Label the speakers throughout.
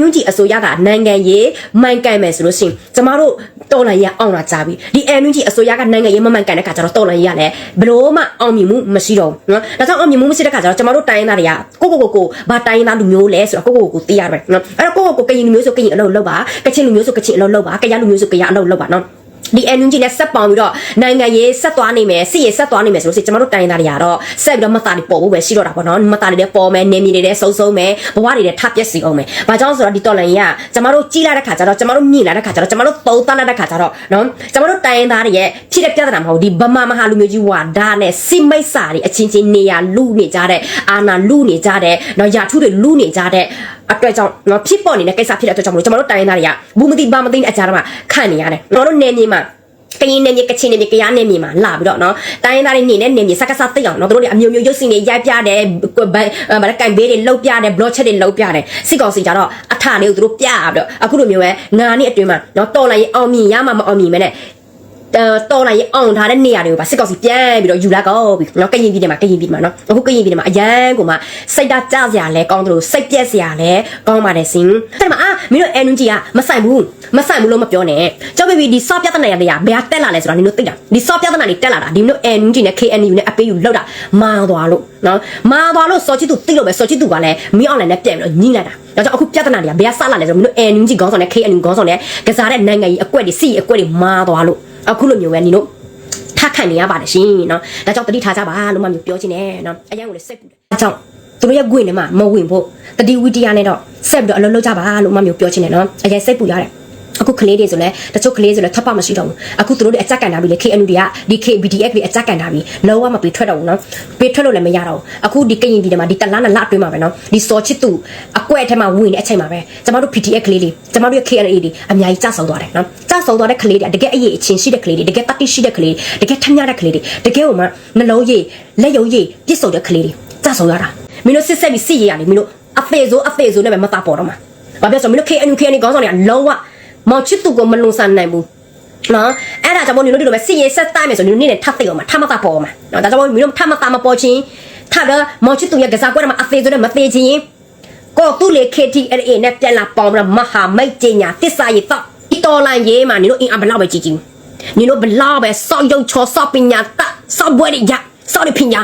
Speaker 1: ညွန့်ကြည့်အစိုးရကနိုင်ငံရေးမှန်ကန်မယ်ဆိုလို့ရှိရင်ကျမတို့တော်လန်ရေးအောင်လာကြပြီဒီအန်ညွန့်ကြည့်အစိုးရကနိုင်ငံရေးမမှန်ကန်တဲ့ခါကျတော့တော်လန်ရေးကလည်းဘလို့မှအောင်မြင်မှုမရှိတော့ဘူးနော်ဒါကြောင့်အောင်မြင်မှုမရှိတဲ့ခါကျတော့ကျမတို့တိုင်းရင်းသားတွေကကိုကိုကိုကိုဘာတိုင်းရင်းသားလူမျိုးလဲဆိုတော့ကိုကိုကိုကိုသိရမယ်နော်အဲ့တော့ကိုကိုကိုကရင်လူမျိုးဆိုကရင်အလုပ်လုပ်ပါကချင်လူမျိုးဆိုကချင်အလုပ်လုပ်ပါကရလူမျိုးဆိုကရအလုပ်လုပ်ပါနော် ဒီ energy နဲ့ဆက်ပေါင်ပြီးတော့နိုင်ငံရေးဆက်သွားနိုင်မယ်စစ်ရေးဆက်သွားနိုင်မယ်ဆိုလို့ရှိရင်ကျမတို့တိုင်းသားတွေကတော့ဆက်ပြီးတော့မသားတွေပေါ်ဖို့ပဲရှိတော့တာပေါ့နော်မသားတွေလည်းပေါ်မယ်နေမြေတွေလည်းစုံစုံမယ်ဘဝတွေလည်းထပ်ပြက်စီအောင်မယ်။ဘာကြောင့်ဆိုတော့ဒီတော်လန်ကြီးကကျမတို့ကြီးလာတဲ့ခါကျတော့ကျမတို့မြင်လာတဲ့ခါကျတော့ကျမတို့သုံးသပ်လာတဲ့ခါကျတော့နော်ကျမတို့တိုင်းသားတွေရဲ့ဖြစ်တဲ့ပြဿနာမဟုတ်ဒီဗမာမဟာလူမျိုးကြီးဝါဒါနဲ့စိမိတ်စာတွေအချင်းချင်းနေရလူနေကြတဲ့အာနာလူနေကြတဲ့နော်ယာထုတွေလူနေကြတဲ့ အတွက်ကြောင့်နော်ဖြစ်ပေါ်နေတဲ့ကိစ္စဖြစ်တဲ့အတွက်ကြောင့်မလို့ကျမတို့တိုင်းသားတွေကဘူးမသိဘာမသိတဲ့အကြမ်းမှာခံနေရတယ်။ကျွန်တော်တို့နေမြေမှာကရင်နေမြေကချင်နေမြေကရားနေမြေမှာလာပြီးတော့နော်တိုင်းရင်းသားတွေနေနဲ့နေမြေစက္ကစသိအောင်နော်တို့တွေအမျိုးမျိုးရုပ်ရှင်တွေရိုက်ပြတယ်ဗဘာကန်ဘေးတွေလှုပ်ပြတယ်ဘလော့ချက်တွေလှုပ်ပြတယ်စစ်ကောင်စီကြတော့အထလေးကိုတို့ပြပြီးတော့အခုလိုမျိုးပဲငါနှစ်အတွင်းမှာနော်တော်လိုက်ရင်အောင်မြင်ရမှာမအောင်မြင်မဲနဲ့ တော်လိုက်ရင်အောင်ထားတဲ့နေရာတွေကိုပါစစ်ကောင်စီပြန်ပြီးတော့ယူလာကောပြီနော်ကရင်ပြည်နယ်မှာကရင်ပြည်နယ်မှာနော်အခုကရင်ပြည်နယ်မှာအရန်ကိုမှစိတ်ဓာတ်ကြစရာလဲကောင်းတယ်လို့စိတ်ပြက်စရာလဲကောင်းပါတယ်စင်အဲ့မှာအာမင်းတို့ energy ကမဆိုင်ဘူးမဆိုင်ဘူးလို့မပြောနဲ့ကြောက်ပြီဒီစော့ပြဿနာရတဲ့ဘယ်ဟာတက်လာလဲဆိုတာနင်တို့သိတာဒီစော့ပြဿနာတွေတက်လာတာဒီမင်းတို့ energy နဲ့ KNU နဲ့အပေးယူလောက်တာမာသွားလို့နော်မာသွားလို့စော်ချစ်သူသိလို့ပဲစော်ချစ်သူကလည်းမင်း online နဲ့ပြန်ပြီးတော့ညှိလိုက်တာဒါကြောင့်အခုပြဿနာတွေကဘယ်ဟာစလာလဲဆိုတော့မင်းတို့ energy ခေါင်းဆောင်နဲ့ KNU ခေါင်းဆောင်နဲ့ကစားတဲ့နိုင်ငံကြီးအကွက်တွေစီအကွက်တွေမာသွားလို့ အခုလိုမျိုးပဲနင်တို့ထခံနေရပါတယ်ရှင်နော်ဒါကြောင့်တတိထားကြပါလို့မှမျိုးပြောချင်တယ်နော်အရင်ကလည်းစိတ်ပူတယ်ဒါကြောင့်သူတို့ရဲ့ဂွင်ထဲမှာမဝင်ဖို့တတိဝိတ္တရနဲ့တော့ဆက်ပြီးတော့အလုပ်လုပ်ကြပါလို့မှမျိုးပြောချင်တယ်နော်အရင်စိတ်ပူရတယ် အခုကလေးတွေဆိုလဲတချို့ကလေးဆိုလဲထပ်ပမရှိတော့ဘူးအခုသူတို့တွေအကြက်ကန်တာပြီလေ KNU တွေကဒီ KBDF တွေအကြက်ကန်တာပြီလောကမပေးထွက်တော့ဘူးနော်ပေးထွက်လို့လည်းမရတော့ဘူးအခုဒီကရင်ပြည်ထဲမှာဒီတလားနဲ့လအတွင်းမှာပဲနော်ဒီစော်ချစ်သူအကွက်ထဲမှာဝင်နေတဲ့အချိန်မှာပဲကျမတို့ PTF ကလေးတွေကျမတို့ရဲ့ KNA တွေအများကြီးကြဆောက်သွားတယ်နော်ကြဆောက်သွားတဲ့ကလေးတွေတကယ်အရေးအချင်းရှိတဲ့ကလေးတွေတကယ်တတိရှိတဲ့ကလေးတွေတကယ်ထမ်းရတဲ့ကလေးတွေတကယ်ဟိုမှာနှလုံးရည်လက်ယုံရည်ပြစ်စုံတဲ့ကလေးတွေကြဆောက်ရတာမင်းတို့စစ်ဆက်ပြီးစစ်ရရနေမင်းတို့အသေးစိုးအသေးစိုးနဲ့ပဲမသားပေါ်တော့မှာဘာဖြစ်ဆိုမင်းတို့ KNU KNA ကောင်းဆောင်တွေကလုံးဝ မောင်ချစ်သူကိုမလွန်ဆန်နိုင်ဘူးနော်အဲ့ဒါကြောင့်မို့နင်တို့ဒီလိုပဲစစ်ရေးဆက်တိုက်မယ်ဆိုနင်တို့နေ့နဲ့ထပ်သိအောင်မှာထပ်မသားပေါ်မှာနော်ဒါကြောင့်မို့နင်တို့ထပ်မသားမပေါ်ချင်းထပ်တော့မောင်ချစ်သူရဲ့ကစားကွက်မှာအသေးစိုးနဲ့မသေးချင်းကိုသူ့လေ KTLA နဲ့ပြန်လာပေါင်းပြီးမဟာမိတ်ကျညာတစ္ဆာရည်တော့ဒီတော်လိုင်းရေးမှာနင်တို့အင်အားဘလောက်ပဲကြီးကြီးနင်တို့ဘလောက်ပဲစောက်ရုံချောစောက်ပညာတစောက်ဘွဲတွေရစောက်ရပညာ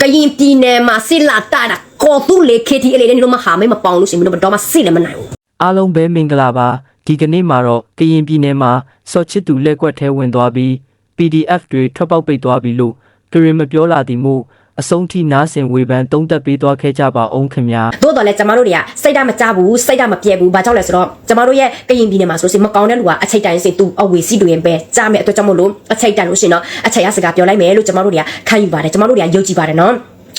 Speaker 1: ကရင်ပြည်နယ်မှာစစ်လာတာကိုသူ့လေ KTLA နဲ့နင်တို့မဟာမိတ်မပေါင်းလို့ရှိရင်နင်တို့တော့မစစ်လည်းမနိုင်ဘူး
Speaker 2: အားလုံးပဲမင်္ဂလာပါဒီကနေ့မှာတော့ကရင်ပြည်နယ်မှာစော့ချစ်သူလက်ကွက်ထဲဝင်သွားပြီး PDF တွေထွက်ပေါက်ပိတ်သွားပြီလို့ကရင်မပြောလာသည်မို့အဆုံးထိနားဆင်ဝေဖန်တုံးသက်ပေးသွားခဲ့ကြပါအောင်ခင်ဗျာ
Speaker 1: သို့တော်လည်းကျမတို့တွေကစိတ်ဓာတ်မကြဘူးစိတ်ဓာတ်မပြဲဘူးဘာကြောင့်လဲဆိုတော့ကျမတို့ရဲ့ကရင်ပြည်နယ်မှာဆိုလို့ရှိရင်မကောင်းတဲ့လူကအချိန်တိုင်းစင်သူအဝေစီတွေပဲကြားမဲ့အတွက်ကြောင့်မို့လို့အချိန်တန်လို့ရှိရင်တော့အချိန်ရစကားပြောလိုက်မယ်လို့ကျမတို့တွေကခံယူပါတယ်ကျမတို့တွေကယုံကြည်ပါတယ်နော်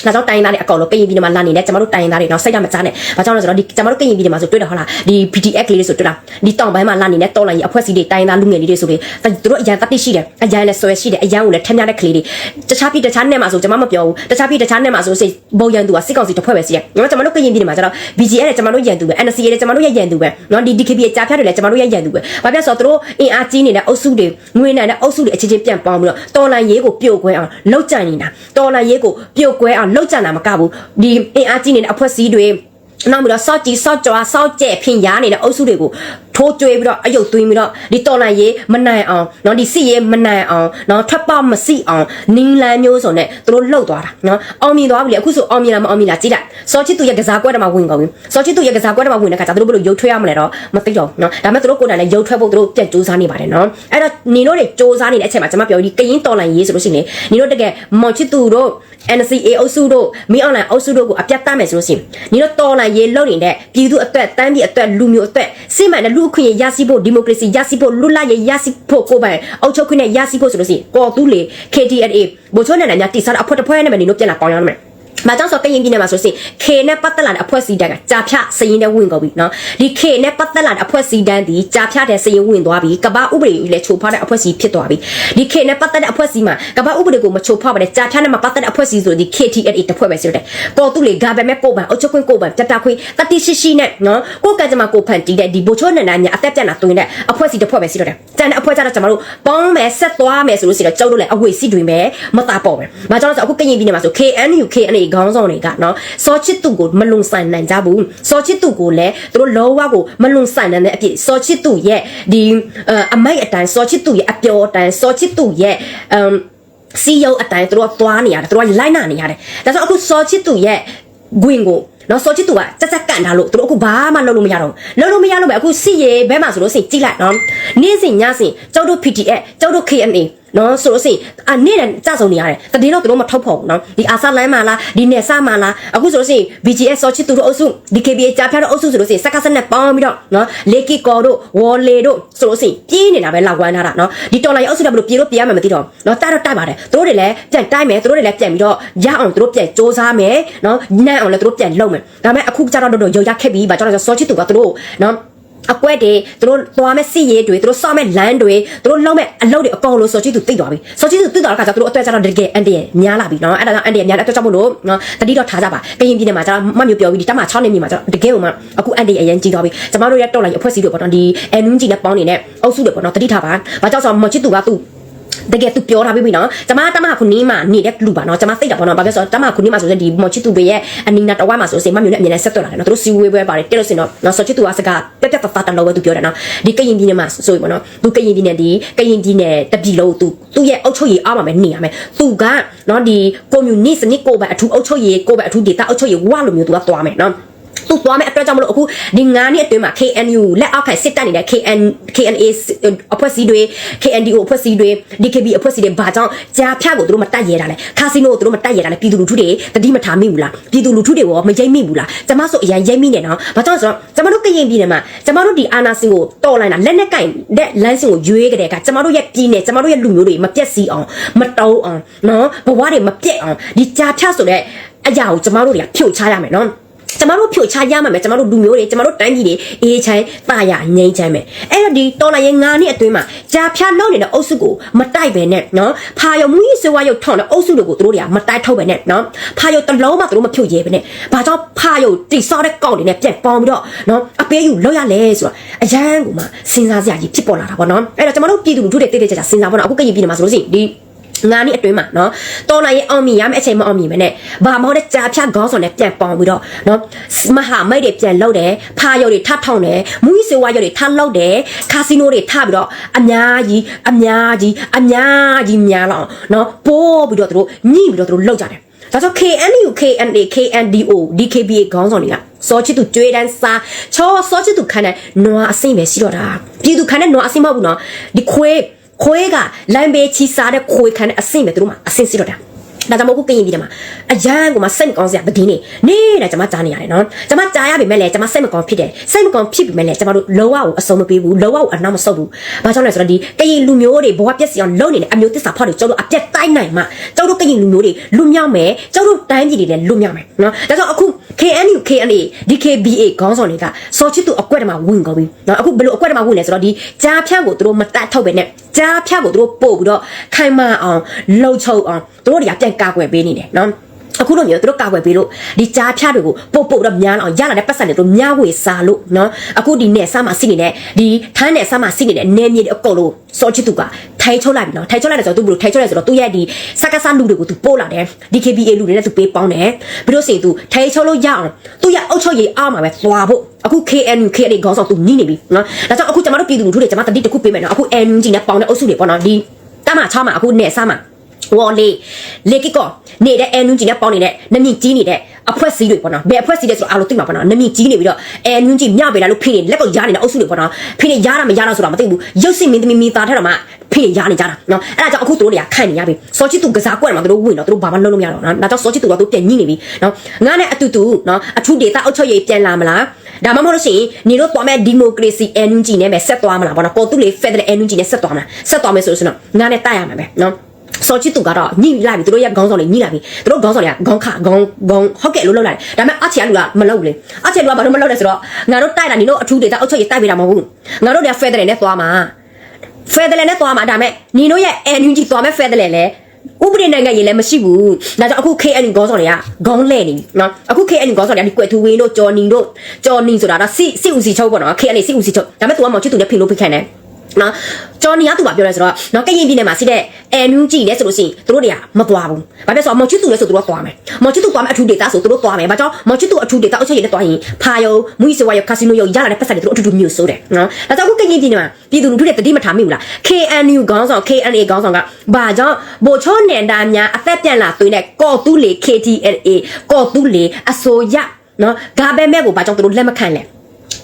Speaker 1: ဒါကြောင့်တိုင်းသားတွေအကောင်လုံးကရင်ပြည်နယ်မှာလာနေတဲ့ကျမတို့တိုင်းသားတွေတော့စိတ်ဓာတ်မကြနဲ့။ဘာကြောင့်လဲဆိုတော့ဒီကျမတို့ကရင်ပြည်နယ်မှာဆိုတွေ့တယ်ဟုတ်လား။ဒီ PTX လေးတွေဆိုတွေ့တာ။ဒီတောင်ပိုင်းမှာလာနေတဲ့တော်လိုင်းကြီးအဖွဲ့အစည်းတွေတိုင်းသားလူငယ်လေးတွေဆိုပြီးသူတို့အရန်တတိရှိတယ်။အရန်လည်းဆွဲရှိတယ်။အရန်ကိုလည်းထမ်းရတဲ့ကလေးတွေ။တခြားပြည်တခြားနဲ့မှာဆိုကျမမပြောဘူး။တခြားပြည်တခြားနဲ့မှာဆိုစိဘုံရန်သူကစစ်ကောင်စီတစ်ဖွဲ့ပဲရှိတယ်။ကျွန်တော်ကျမတို့ကရင်ပြည်နယ်မှာကျတော့ BGL နဲ့ကျမတို့ရန်သူပဲ NCA နဲ့ကျမတို့ရဲ့ရန်သူပဲ။နော်ဒီ DKB ရဲ့ကြားဖြတ်တွေလည်းကျမတို့ရဲ့ရန်သူပဲ။ဘာဖြစ်ဆိုတော့သူတို့အင်အားကြီးနေတဲ့အုပ်စုတွေငွေနံတဲ့အုပ်စုတွေအချင်းချင်းပြန်ပေါင်းပြီးတော့တော်လိုင်းရေးကိုပြုတ်ခွဲအောင်လှုပ်ကြံနေတာ။တော်လိုင်းရေးကိုပြုတ်ခွဲအောင်လှုပ်ကြံတာမကဘူး။ဒီအင်အားကြီးနေတဲ့အဖွဲ့အစည်းတွေနောက်ပြီးတော့စော့ကြည့်စော့ကြွားစော့ကျဲဖင်ရားနေတဲ့အုပ်စုတွေကိုထိုးကျွေးပြီးတော့အယုတ်သွင်းပြီးတော့ဒီတော်လန်ရေးမနိုင်အောင်เนาะဒီစစ်ရေးမနိုင်အောင်เนาะထွက်ပေါက်မစီအောင်နင်းလန်းမျိုးစုံနဲ့သူတို့လှုပ်သွားတာเนาะအောင်မြင်သွားပြီလေအခုဆိုအောင်မြင်လားမအောင်မြင်လားကြည့်လိုက်စောချစ်သူရဲ့ကစားကွက်တမှာဝင်ကုန်ပြီစောချစ်သူရဲ့ကစားကွက်တမှာဝင်တဲ့ခါကျသူတို့ဘယ်လိုရုပ်ထွက်ရမလဲတော့မသိတော့ဘူးเนาะဒါပေမဲ့သူတို့ကိုယ်တိုင်လည်းရုပ်ထွက်ဖို့သူတို့ပြန်စူးစမ်းနေပါတယ်เนาะအဲ့တော့နေတို့တွေစူးစမ်းနေတဲ့အချိန်မှာကျွန်မပြောဒီကရင်တော်လန်ရေးဆိုလို့ရှိရင်နေတို့တကယ်မောင်ချစ်သူတို့ NCA အုပ်စုတို့မင်းအွန်လိုင်းအုပ်စုတို့ကိုအပြတ်တတ်မယ်ဆိုလို့ရှိရင်ညီတို့တော်လိုင်းရေးလုံနေတဲ့ပြည်သူအတွက်တန်းပြည်အတွက်လူမျိုးအတွက်စိတ်မှန်တဲ့လူအ ခွင့်အရေးရရှိဖို့ဒီမိုကရေစီရရှိဖို့လွတ်လပ်ရေးရရှိဖို့ကိုယ်ပိုင်အုပ်ချုပ်ခွင့်နဲ့ရရှိဖို့ဆိုလို့ရှိရင်ပေါ်သူလေ KTLA ဘိုချိုနဲ့ညာတိစားအဖွက်တစ်ဖွဲ့နဲ့ပဲညီတို့ပြန်လာပေါင်းရအောင်မယ် မကြောင့်ဆိုကရင်ပြည်နယ်မှာဆိုရင် K နဲ့ပတ်သက်လာတဲ့အဖွဲ့အစည်းတန်းကကြာဖြစရင်နဲ့ဝင်ကုန်ပြီနော်ဒီ K နဲ့ပတ်သက်လာတဲ့အဖွဲ့အစည်းတန်းဒီကြာဖြတဲ့စရင်ဝင်သွားပြီကမ္ဘာဥပဒေကြီးလည်းချိုးဖောက်တဲ့အဖွဲ့အစည်းဖြစ်သွားပြီဒီ K နဲ့ပတ်သက်တဲ့အဖွဲ့အစည်းမှာကမ္ဘာဥပဒေကိုမချိုးဖောက်ပါနဲ့ကြာဖြနဲ့မပတ်သက်တဲ့အဖွဲ့အစည်းဆိုဒီ KTLA တစ်ဖွဲ့ပဲဆိုတဲ့ပေါ်သူလေဂါဘဲမဲ့ကိုပန်အုတ်ချုပ်ခွင့်ကိုပန်တတခွင့်တတိရှိရှိနဲ့နော်ကိုကကြမှာကိုဖန်တီးတဲ့ဒီဘိုချိုနန္ဒညာအသက်ပြတ်လာတွင်တဲ့အဖွဲ့အစည်းတစ်ဖွဲ့ပဲစီတော့တယ်ကျန်တဲ့အဖွဲ့ကျတော့ကျွန်တော်တို့ပေါင်းမယ်ဆက်သွားမယ်ဆိုလို့ရှိတော့ကျုပ်တို့လည်းအဝေစီတွင်ပဲမတာပေါ်ပဲမကြောင့်ဆိုအခုကရင်ပြည်နယ်မှာဆို KNU KNA ခေါင်းဆောင်တွေကနော်စောချစ်သူကိုမလုံဆိုင်နိုင်ကြဘူးစောချစ်သူကိုလည်းသူတို့လောဝကိုမလုံဆိုင်နိုင်တဲ့အဖြစ်စောချစ်သူရဲ့ဒီအမိုက်အတိုင်းစောချစ်သူရဲ့အပျော်အတိုင်းစောချစ်သူရဲ့အမ်စီယုံအတိုင်းသူတို့ကသွားနေရတယ်သူတို့ကလိုက်နာနေရတယ်ဒါဆိုအခုစောချစ်သူရဲ့ဂွင်ကိုနော်စောချစ်သူကစက်စက်ကန်ထားလို့သူတို့အခုဘာမှလုပ်လို့မရတော့ဘူးလုပ်လို့မရလို့ပဲအခုစီရေဘဲမှာဆိုလို့စိကြည့်လိုက်နော်နေ့စဉ်ညစဉ်ကျောက်တို့ PTF ကျောက်တို့ KNA နော်ဆိုလို့စိအနေ့နဲ့ကြဆုံနေရတယ်တတိတော့သူတို့မထုတ်ဖို့နော်ဒီအာဆာလိုင်းမှာလားဒီနယ်ဆာမှာလားအခုဆိုလို့စိ BGS စောချစ်သူတို့အုပ်စု DKBA ကြားဖြတ်တို့အုပ်စုဆိုလို့စိစက္ကစနဲ့ပေါင်းပြီးတော့နော်လေကီကော်တို့ဝေါ်လေတို့ဆိုလို့စိပြေးနေတာပဲလောက်ဝမ်းထားတာနော်ဒီတော်လိုင်းအုပ်စုတွေဘယ်လိုပြေးလို့ပြေးရမှမသိတော့နော်တိုက်တော့တိုက်ပါတယ်သူတို့တွေလည်းပြန်တိုက်မယ်သူတို့တွေလည်းပြန်ပြီးတော့ရအောင်သူတို့ပြန်စ조사မယ်နော်နန့်အောင်လည်းသူတို့ပြန်လုပ်မယ်ဒါပေမဲ့အခုကျတော့တော့ရုံရခက်ပြီးပါကျတော့စောချစ်သူကသူတို့နော် အကွက်တွေသူတို့သွားမဲ့စီရည်တွေသူတို့စောမဲ့လမ်းတွေသူတို့လုံးမဲ့အလုပ်တွေအကုန်လုံးစောချစ်သူသိသွားပြီစောချစ်သူသိသွားတဲ့ခါကျသူတို့အတွက်ကျတော့တကယ်အန်တရများလာပြီနော်အဲ့ဒါကြောင့်အန်တရများတဲ့အတွက်ကြောင့်မို့လို့နော်တတိတော့ထားကြပါကရင်ပြည်နယ်မှာကျတော့မမျိုးပြောပြီးဒီတမ6နှစ်မြေမှာကျတော့တကယ်ဟိုမှာအခုအန်တရအရင်ကြီးသွားပြီကျမတို့ရဲ့တော်လိုက်အဖွဲ့အစည်းတွေပေါ့နော်ဒီအန်နွန်းကြီးနဲ့ပေါင်းနေတဲ့အုပ်စုတွေပေါ့နော်တတိထားပါဘာကြောင့်ဆိုတော့မချစ်သူကသူ တကယ်သူပြောထားပြီးပြီနော်ကျမတမခုနီးမှာနေတဲ့လူပါနော်ကျမသိတာပေါ့နော်ဘာဖြစ်ဆိုတော့တမခုနီးမှာဆိုရင်ဒီမော်ချစ်သူတွေရဲ့အနီနာတဝါမှာဆိုရင်မမျိုးနဲ့အမြင်နဲ့ဆက်သွယ်လာတယ်နော်သူတို့စီဝေးပွဲပါတယ်တက်လို့စင်တော့နော်ဆော်ချစ်သူကစကားပြက်ပြက်တတ်တလို့ပဲသူပြောတယ်နော်ဒီကရင်ပြည်နယ်မှာဆိုရင်ပေါ့နော်သူကရင်ပြည်နယ်ဒီကရင်ပြည်နယ်တပြည်လုံးသူသူရဲ့အုပ်ချုပ်ရေးအားမှာပဲနေရမယ်သူကနော်ဒီကွန်မြူနစ်စနစ်ကိုပဲအထူးအုပ်ချုပ်ရေးကိုပဲအထူးဒေတာအုပ်ချုပ်ရေးဝါလိုမျိုးသူကသွားမယ်နော် သူသွားမဲ့အတွက်ကြောင့်မလို့အခုဒီ9နှစ်အတွင်းမှာ KNU လက်အောက်ခံစစ်တပ်နေတဲ့ KN KNA အဖွဲ့အစည်းတွေ KNDO အဖွဲ့အစည်းတွေ DKB အဖွဲ့အစည်းတွေဘာကြောင့်ကြားဖြတ်ကိုသူတို့မတက်ရဲတာလဲကာစီနိုကိုသူတို့မတက်ရဲတာလဲပြည်သူလူထုတွေတတိမထားမိဘူးလားပြည်သူလူထုတွေရောမရိပ်မိဘူးလားကျမဆိုအရင်ရိပ်မိနေနော်ဘာကြောင့်ဆိုတော့ကျမတို့ကရင်ပြည်နယ်မှာကျမတို့ဒီအာနာစင်ကိုတော်လိုက်တာလက်နဲ့ကင်တဲ့လမ်းစင်ကိုရွေးကြတဲ့အခါကျမတို့ရဲ့ပြည်နယ်ကျမတို့ရဲ့လူမျိုးတွေမပြက်စီအောင်မတုံးအောင်နော်ဘဝတွေမပြက်အောင်ဒီကြားဖြတ်ဆိုတဲ့အရာကိုကျမတို့တွေကဖြုတ်ချရမယ်နော် ကျမတို့ဖြိုချရမှာမယ်ကျမတို့လူမျိုးတွေကျမတို့တိုင်းပြည်တွေအေးချမ်းတာရငြိမ်းချမ်းမယ်အဲ့တော့ဒီတော်လိုင်းရဲ့ငါးနှစ်အတွင်းမှာကြာဖြတ်လုံးနေတဲ့အုပ်စုကိုမတိုက်ပဲနဲ့နော်ဖာယုံမူကြီးစေဝါယုံထောင်းတဲ့အုပ်စုတွေကိုသူတို့တွေကမတိုက်ထုတ်ပဲနဲ့နော်ဖာယုံတလုံးမှသူတို့မဖြုတ်ရဲပဲနဲ့ဘာကြောင့်ဖာယုံတိဆောက်တဲ့ကောက်တွေနဲ့ပြန်ပေါင်းပြီးတော့နော်အပေးယူလောက်ရလဲဆိုတော့အရန်ကိုမှစဉ်းစားစရာကြီးဖြစ်ပေါ်လာတာပေါ့နော်အဲ့တော့ကျမတို့ပြည်သူလူထုတွေတိတ်တိတ်ကြကြစဉ်းစားပေါ့နော်အခုကရင်ပြည်နယ်မှာဆိုလို့ရှိရင်ဒီ ငါးနှစ်အတွင်းမှာနော်တော်လာရဲ့အောင်မြင်ရမယ့်အချိန်မအောင်မြင်မနဲ့ဘာမဟုတ်တဲ့ကြာဖြတ်ခေါင်းဆောင်နဲ့ပြန်ပေါင်ပြီးတော့နော်မဟာမိတ်တွေပြန်လုပ်တယ်ဖာရုပ်တွေထထောင်တယ်မူကြီးစေဝါရုပ်တွေထလုပ်တယ်ကာစီနိုတွေထပြီးတော့အများကြီးအများကြီးအများကြီးများလောက်နော်ပိုးပြီးတော့သူတို့ညှိပြီးတော့သူတို့လောက်ကြတယ်ဒါဆို KNU KNA KNDO DKBA ခေါင်းဆောင်တွေကစောချစ်သူကြွေးတန်းစားချောစောချစ်သူခန်းတဲ့နွားအစိမ့်ပဲရှိတော့တာပြည်သူခန်းတဲ့နွားအစိမ့်မဟုတ်ဘူးနော်ဒီခွေး ခွေးကလမ်းဘေးချီစားတဲ့ခွေးခန်းတဲ့အဆင့်ပဲသူတို့မှာအဆင့်စီတော့တာဒါကြောင့်မို့ခုကရင်ပြည်တယ်မှာအရန်ကိုမှစိတ်မကောင်းစရာသတင်းနေနေတာကျွန်မကြားနေရတယ်နော်ကျွန်မကြားရပေမဲ့လည်းကျွန်မစိတ်မကောင်းဖြစ်တယ်စိတ်မကောင်းဖြစ်ပေမဲ့လည်းကျွန်မတို့လောကကိုအစုံမပေးဘူးလောကကိုအနောက်မဆုတ်ဘူးဘာကြောင့်လဲဆိုတော့ဒီကရင်လူမျိုးတွေဘဝပြည့်စည်အောင်လုပ်နေတဲ့အမျိုးသစ္စာဖောက်တွေကျတို့အပြတ်တိုက်နိုင်မှကျတို့ကရင်လူမျိုးတွေလူမြောက်မယ်ကျတို့တိုင်းပြည်တွေလည်းလူမြောက်မယ်နော်ဒါကြောင့်အခု KNU KNA DKBA ခေါင်းဆောင်တွေကစောချစ်သူအကွက်တမှာဝင်ကုန်ပြီနော်အခုဘယ်လိုအကွက်တမှာဝင်လဲဆိုတော့ဒီကြားဖြန့်ကိုတို့မတတ်ထုတ်ပဲနဲ့ကြားဖြန့်ကိုတို့ပို့ပြီးတော့ခိုင်မာအောင်လှုပ်ချုပ်အောင်တို့တွေကပြန်ကာကွယ်ပေးနေတယ်နော် အခုလိုမျိုးသူတို့ကာကွယ်ပေးလို့ဒီကြားဖြားတွေကိုပို့ပို့တော့များအောင်ရလာတဲ့ပတ်စံတွေတို့များဝေစားလို့နော်အခုဒီနဲ့ဆမ်းမစီနေတဲ့ဒီထမ်းနဲ့ဆမ်းမစီနေတဲ့နေမြေတွေအကုန်လုံးစောချစ်သူကထိုင်ချုပ်လိုက်ပြီနော်ထိုင်ချုပ်လိုက်တယ်ဆိုတော့သူဘယ်လိုထိုင်ချုပ်လဲဆိုတော့သူရဲ့ဒီစက္ကစလူတွေကိုသူပို့လာတယ် DKBA လူတွေနဲ့သူပေးပေါင်းတယ်ပြီးလို့ရှိရင်သူထိုင်ချုပ်လို့ရအောင်သူရဲ့အုတ်ချုပ်ရေးအားမှာပဲသွားဖို့အခု KNU KNA ခေါင်းဆောင်သူညှိနေပြီနော်ဒါကြောင့်အခုကျွန်တော်တို့ပြည်သူလူထုတွေကျွန်မတတိတစ်ခုပေးမယ်နော်အခု NUG နဲ့ပေါင်းတဲ့အုပ်စုတွေပေါ့နော်ဒီတမချားမှာအခုနဲ့ဆမ်းမှာ ဝေါ်လေးလေကီကောနေတဲ့အဲနူးကြီးနဲ့ပေါင်းနေတဲ့နမီကြီးနေတဲ့အဖွဲ့စည်းတွေပေါ့နော်ဘယ်အဖွဲ့စည်းလဲဆိုတော့အားလုံးသိမှာပေါ့နော်နမီကြီးနေပြီးတော့အဲနူးကြီးမြပေးလာလို့ဖိနေလက်ကိုရားနေတဲ့အုပ်စုတွေပေါ့နော်ဖိနေရားတာမရားတာဆိုတော့မသိဘူးရုပ်စင်မင်းသမီးမိသားထဲတော့မှဖိနေရားနေကြတာနော်အဲ့ဒါကြောင့်အခုတို့တွေကခန့်နေရပြီစောချစ်သူကစားကွက်မှာတို့ဝင်တော့တို့ဘာမှလုပ်လို့မရတော့နော်ဒါကြောင့်စောချစ်သူကတို့ပြန်ညှိနေပြီနော်ငါနဲ့အတူတူနော်အထူးဒေတာအုပ်ချုပ်ရေးပြန်လာမလားဒါမှမဟုတ်လို့ရှိရင်နေတို့သွားမဲ့ဒီမိုကရေစီ NUG နဲ့ပဲဆက်သွားမလားပေါ့နော်ပေါ်တူလေး Federal NUG နဲ့ဆက်သွားမလားဆက်သွားမယ်ဆိုလို့ဆိုတော့ငါနဲ့တိုက်ရမှာပဲနော် စောချစ်သူကတော့ညှိလိုက်ပြီသူတို့ရဲ့ခေါင်းဆောင်တွေညှိလိုက်ပြီသူတို့ခေါင်းဆောင်တွေကခေါင်းခခေါင်းခေါင်းဟုတ်ကဲ့လို့လုပ်လိုက်တယ်ဒါပေမဲ့အချီကလူကမလုပ်ဘူးလေအချီကလူကဘာလို့မလုပ်လဲဆိုတော့ငါတို့တိုက်တာနေတို့အထူးဒေတာအုပ်ချုပ်ရေးတိုက်ပေးတာမဟုတ်ဘူးငါတို့တွေက Federal နဲ့သွားမှာ Federal နဲ့သွားမှာဒါပေမဲ့နေတို့ရဲ့ NUG သွားမဲ့ Federal လဲဥပဒေနိုင်ငံရေးလည်းမရှိဘူးဒါကြောင့်အခု KNU ခေါင်းဆောင်တွေကခေါင်းလဲနေပြီနော်အခု KNU ခေါင်းဆောင်တွေကဒီကွယ်ထူဝင်းတို့ဂျော်နီတို့ဂျော်နီဆိုတာတော့စစ်စစ်ဦးစီချုပ်ပေါ့နော် KNU စစ်ဦးစီချုပ်ဒါပေမဲ့ तू ကမောင်ချစ်သူနဲ့ဖိလို့ဖိခိုင်းတယ် နော်ကျော်နီကသူကပြောရဲဆိုတော့နော်ကရင်ပြည်နယ်မှာရှိတဲ့အန်နူးကြည့်လဲဆိုလို့ရှိရင်သူတို့တွေကမသွားဘူးဘာဖြစ်ဆိုတော့မော်ချစ်သူလဲဆိုသူတို့သွားမယ်မော်ချစ်သူသွားမယ်အထူးဒေတာဆိုသူတို့သွားမယ်ဘာကြောင့်မော်ချစ်သူအထူးဒေတာအုပ်ချုပ်ရေးနဲ့သွားရင်ဖာယုံမူစဝါယကာစီနိုယရလာတဲ့ပတ်စံတွေသူတို့အထူးထူးမျိုးဆိုတယ်နော်ဒါကြောင့်ခုကရင်ပြည်နယ်မှာပြည်သူလူထုတွေတတိမထားမိဘူးလား KNU ခေါင်းဆောင် KNA ခေါင်းဆောင်ကဘာကြောင့်ဗိုလ်ချောနေတာများအသက်ပြန်လာသွင်းတဲ့ကော်တူးလေ KTLA ကော်တူးလေအစိုးရနော်ဂါဘဲမဲကိုဘာကြောင့်သူတို့လက်မခံလဲ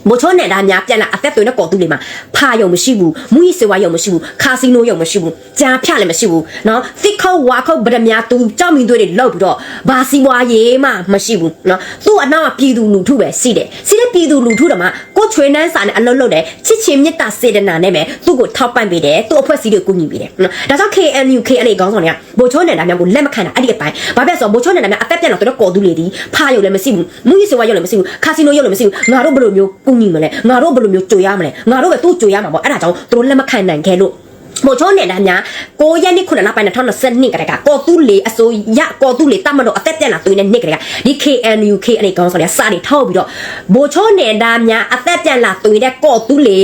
Speaker 1: မိုချိုးနယ်သားများပြန်လာအသက်သွင်းတဲ့ကော်သူတွေမှာဖာရုံမရှိဘူးမူကြီးစေဝါရုံမရှိဘူးကာစီနိုရုံမရှိဘူးကြားဖြလည်းမရှိဘူးနော်သစ်ခေါဝါခေါဗဒမြာသူကြောက်မိသွေးတွေလောက်ပြီးတော့ဘာစီဝါရေးမှမရှိဘူးနော်သူ့အနောက်ကပြည်သူလူထုပဲရှိတယ်ရှိတဲ့ပြည်သူလူထုတမှာကိုချွေနှန်းစာနဲ့အလုံးလုံးတယ်ချစ်ချင်းမြတ်တာစေတနာနဲ့ပဲသူ့ကိုထောက်ပံ့ပေးတယ်သူ့အဖွဲ့အစည်းတွေကိုကူညီပေးတယ်နော်ဒါကြောင့် KNU KLA ခေါင်းဆောင်တွေကမိုချိုးနယ်သားများကိုလက်မခံတာအဲ့ဒီအပိုင်းဘာဖြစ်ဆိုမိုချိုးနယ်သားများအသက်ပြန်တော့တော်တော်ကော်သူတွေဒီဖာရုံလည်းမရှိဘူးမူကြီးစေဝါရုံလည်းမရှိဘူးကာစီနိုရုံလည်းမရှိဘူးငါတို့ဘယ်လိုမျိုးကူညီမလဲငါတို့ဘယ်လိုမျိုးကြွေရမလဲငါတို့ပဲသူ့ကြွေရမှာပေါ့အဲ့ဒါကြောင့်သူတို့လက်မခံနိုင်ခဲ့လို့မို့ချိုးနေတာများကိုရက်နေ့ခုနလပိုင်း2022ကတည်းကကော်တူးလေအစိုးရကော်တူးလေတတ်မတော့အသက်ပြန်လာသွင်းတဲ့နေ့ကတည်းကဒီ KNU K အနေကောင်းဆိုရစာတွေထောက်ပြီးတော့မို့ချိုးနေတာများအသက်ပြန်လာသွင်းတဲ့ကော်တူးလေ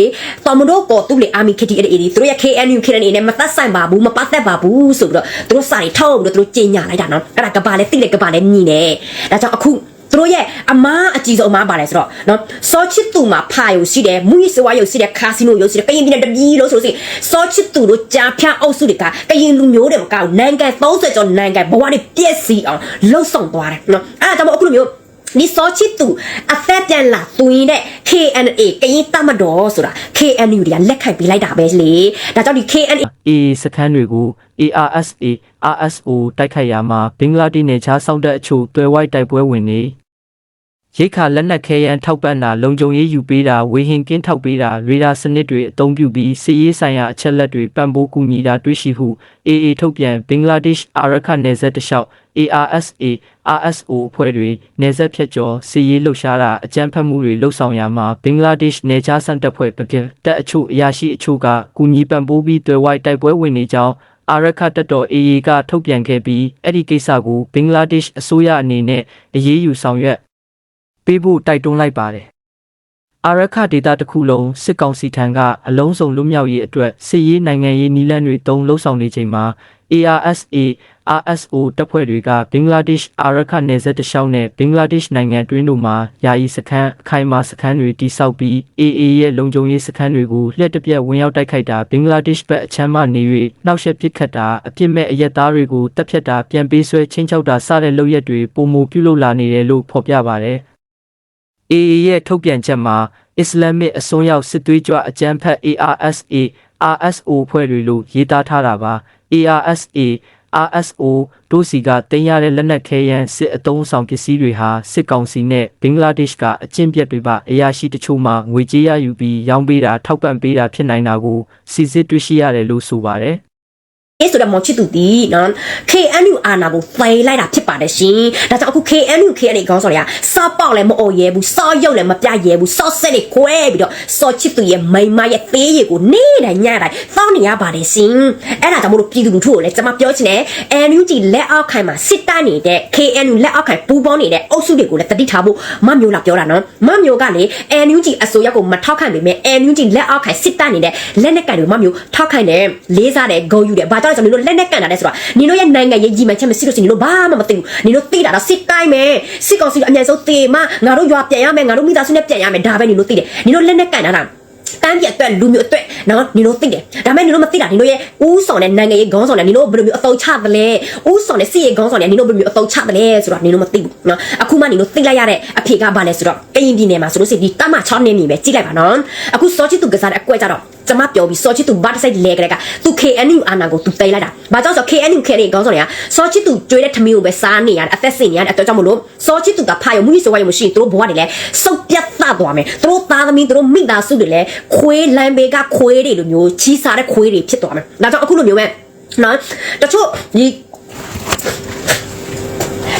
Speaker 1: တော်မတို့ကော်တူးလေအာမီ KT အဲ့ဒီသူတို့ရဲ့ KNU K အနေနဲ့မသက်ဆိုင်ပါဘူးမပတ်သက်ပါဘူးဆိုပြီးတော့သူတို့စာတွေထောက်ပြီးတော့သူတို့ကြေညာလိုက်တာနော်အဲ့ဒါကဘာလဲတိလေကဘာလဲမြည်နေဒါကြောင့်အခုသူ တို့ရဲ့အမားအကြီးဆုံးအမားပါလဲဆိုတော့နော်စောချစ်သူမှာဖာယုံရှိတယ်မူရီစဝါယုံရှိတယ်ကာစီနိုယုံရှိတယ်ကရင်ပြည်နယ်တပြည်လို့ဆိုလို့ရှိရင်စောချစ်သူတို့ကြာဖြန့်အုပ်စုတွေကကရင်လူမျိုးတွေမကောက်နိုင်ငံ30ကျော်နိုင်ငံဘဝတွေပြည့်စည်အောင်လှုပ်ဆောင်သွားတယ်နော်အဲ့ဒါကြောင့်မို့အခုလိုမျိုးဒီစောချစ်သူအသက်ပြန်လာသွင်းတဲ့ KNA ကရင်တမတော်ဆိုတာ KNU တွေကလက်ခံပေးလိုက်တာပဲလေဒါကြောင့်ဒီ KNA
Speaker 2: AA စခန်းတွေကို ARSA RSO တိုက်ခိုက်ရာမှာဘင်္ဂလားဒေ့ရှ်နယ်ခြားစောင့်တပ်အချို့တွယ်ဝိုက်တိုက်ပွဲဝင်နေ ရိတ်ခါလက်နက်ခဲယမ်းထောက်ပံ့တာလုံခြုံရေးယူပေးတာဝေဟင်ကင်းထောက်ပေးတာရေဒါစနစ်တွေအသုံးပြုပြီးစစ်ရေးဆိုင်ရာအချက်လက်တွေပံ့ပိုးကူညီတာတွေ့ရှိဟု AA ထုတ်ပြန်ဘင်္ဂလားဒေ့ရှ်အာရခနယ်စပ်တလျှောက် ARSA RSO ဖွဲ့တွေနယ်စပ်ဖြတ်ကျော်စစ်ရေးလှုပ်ရှားတာအကြမ်းဖက်မှုတွေလှုပ်ဆောင်ရာမှာဘင်္ဂလားဒေ့ရှ်နယ်ခြားစံတပ်ဖွဲ့ပကင်တပ်အချို့အရာရှိအချို့ကကူညီပံ့ပိုးပြီးတွယ်ဝိုက်တိုက်ပွဲဝင်နေကြောင်းအာရခတပ်တော် AA ကထုတ်ပြန်ခဲ့ပြီးအဲ့ဒီကိစ္စကိုဘင်္ဂလားဒေ့ရှ်အစိုးရအနေနဲ့အရေးယူဆောင်ရွက် ပေးဖို့တိုက်တွန်းလိုက်ပါတယ်။အာရခဒေတာတစ်ခုလုံးစစ်ကောင်စီထံကအလုံးစုံလွတ်မြောက်ရေးအတွက်စစ်ရေးနိုင်ငံရေးနည်းလမ်းတွေတုံးလှုပ်ဆောင်နေချိန်မှာ ARSA RSO တပ်ဖွဲ့တွေကဘင်္ဂလားဒေ့ရှ်အာရခနယ်စပ်တလျှောက်နဲ့ဘင်္ဂလားဒေ့ရှ်နိုင်ငံတွင်းတို့မှာယာယီစခန်းအခိုင်အမာစခန်းတွေတိစောက်ပြီး AA ရဲ့လုံခြုံရေးစခန်းတွေကိုလျှက်တစ်ပြက်ဝင်ရောက်တိုက်ခိုက်တာဘင်္ဂလားဒေ့ရှ်ဘက်အချမ်းမှနေ၍နှောက်ယှက်ပစ်ခတ်တာအပြစ်မဲ့အရက်သားတွေကိုတပ်ဖြတ်တာပြန်ပေးဆွဲချင်းချောက်တာစတဲ့လုပ်ရက်တွေပုံမူပြုလုပ်လာနေတယ်လို့ဖော်ပြပါတယ်။ AA ရဲ့ထုတ်ပြန်ချက်မှာအစ္စလာမစ်အစွန်းရောက်စစ်သွေးကြွအကြမ်းဖက် ARSA RSO ဖွဲ့တွေလို့ရေးသားထားတာပါ ARSA RSO တို့စီကတင်ရတဲ့လက်နက်ခဲယမ်းစစ်အုံဆောင်ပစ္စည်းတွေဟာစစ်ကောင်စီနဲ့ဘင်္ဂလားဒေ့ရှ်ကအကျင့်ပြတ်တွေပါအရာရှိတချို့မှငွေကြေးရယူပြီးရောင်းပေးတာထောက်ပံ့ပေးတာဖြစ်နိုင်တာကိုစီစစ်တွေ့ရှိရတယ်လို့ဆိုပါတယ်
Speaker 1: အေး ဆိုတော့မော်ချစ်သူတီနော် KNU အာနာကိုဖိလိုက်တာဖြစ်ပါတယ်ရှင်ဒါကြောင့်အခု KNU KNA ခေါင်းဆောင်တွေကစောပေါက်လည်းမအော်ရဲဘူးစောရုပ်လည်းမပြရဲဘူးစောဆက်တွေခွဲပြီးတော့စောချစ်သူရဲ့မိန်မရဲ့သေးရည်ကိုနေ့တိုင်းညတိုင်းသောင်းနေရပါတယ်ရှင်အဲ့ဒါကြောင့်မလို့ပြည်သူလူထုကိုလည်းကျွန်မပြောချင်တယ် NUG လက်အောက်ခိုင်မှာစစ်တပ်နေတဲ့ KNU လက်အောက်ခိုင်ပူးပေါင်းနေတဲ့အုပ်စုတွေကိုလည်းတတိထားဖို့မမျိုးလာပြောတာနော်မမျိုးကလေ NUG အစိုးရကိုမထောက်ခံပေမဲ့ NUG လက်အောက်ခိုင်စစ်တပ်နေတဲ့လက်နက်ကန်တွေမမျိုးထောက်ခံတယ်လေးစားတယ်ဂုံယူတယ်ဘာကြောင့်လဲဆိုတော့နင်တို့လက်နက်ကန်တာလဲဆိုတော့နင်တို့ရဲ့နိုင်ငံရေးကြီးမှန်ချက်မရှိလို့ရှိရင်နင်တို့ဘာမှမသိဘူးနင်တို့သိတာတော့စစ်တိုင်းပဲစစ်ကောင်စီကအမြန်ဆုံးတေမငါတို့ရွာပြန်ရမယ်ငါတို့မိသားစုနဲ့ပြန်ရမယ်ဒါပဲနင်တို့သိတယ်နင်တို့လက်နက်ကန်တာလား တန်းပြတ်အတွက်လူမျိုးအတွက်နော်နင်တို့သိတယ်ဒါပေမဲ့နင်တို့မသိတာနင်တို့ရဲ့ဦးဆောင်တဲ့နိုင်ငံရေးခေါင်းဆောင်တဲ့နင်တို့ဘယ်လိုမျိုးအသုံးချသလဲဦးဆောင်တဲ့စစ်ရေးခေါင်းဆောင်တဲ့နင်တို့ဘယ်လိုမျိုးအသုံးချသလဲဆိုတော့နင်တို့မသိဘူးနော်အခုမှနင်တို့သိလိုက်ရတဲ့အဖေကဘာလဲဆိုတော့ကရင်ပြည်နယ်မှာဆိုလို့ရှိရင်ဒီတမ6နေနေပဲကြည့်လိုက်ပါနော်အခုစောချစ်သူကစားတဲ့အကွက်ကြတော့ကျမပြောပြီးစောချစ်သူဘာတစ်စိုက်လဲကြတဲ့ကသူ KNU အာနာကိုသူတိတ်လိုက်တာဘာကြောင့်ဆို KNU KNU ခေါင်းဆောင်တွေကစောချစ်သူကြွေးတဲ့ထမင်းကိုပဲစားနေရတယ်အသက်စင်နေရတဲ့အတော့ကြောင့်မလို့စောချစ်သူကဖာယုံမှုကြီးဆိုရမရှိရင်သူတို့ဘဝတွေလည်းစုပ်ပြ တ်သသွားမယ်သူတို့သားသမီးသူတို့မိသားစုတွေလည်းခွေးလမ်းဘေးကခွေးတွေလိုမျိုးချီးစားတဲ့ခွေးတွေဖြစ်သွားမယ်ဒါကြောင့်အခုလိုမျိုးပဲနော်တချို့ဒီ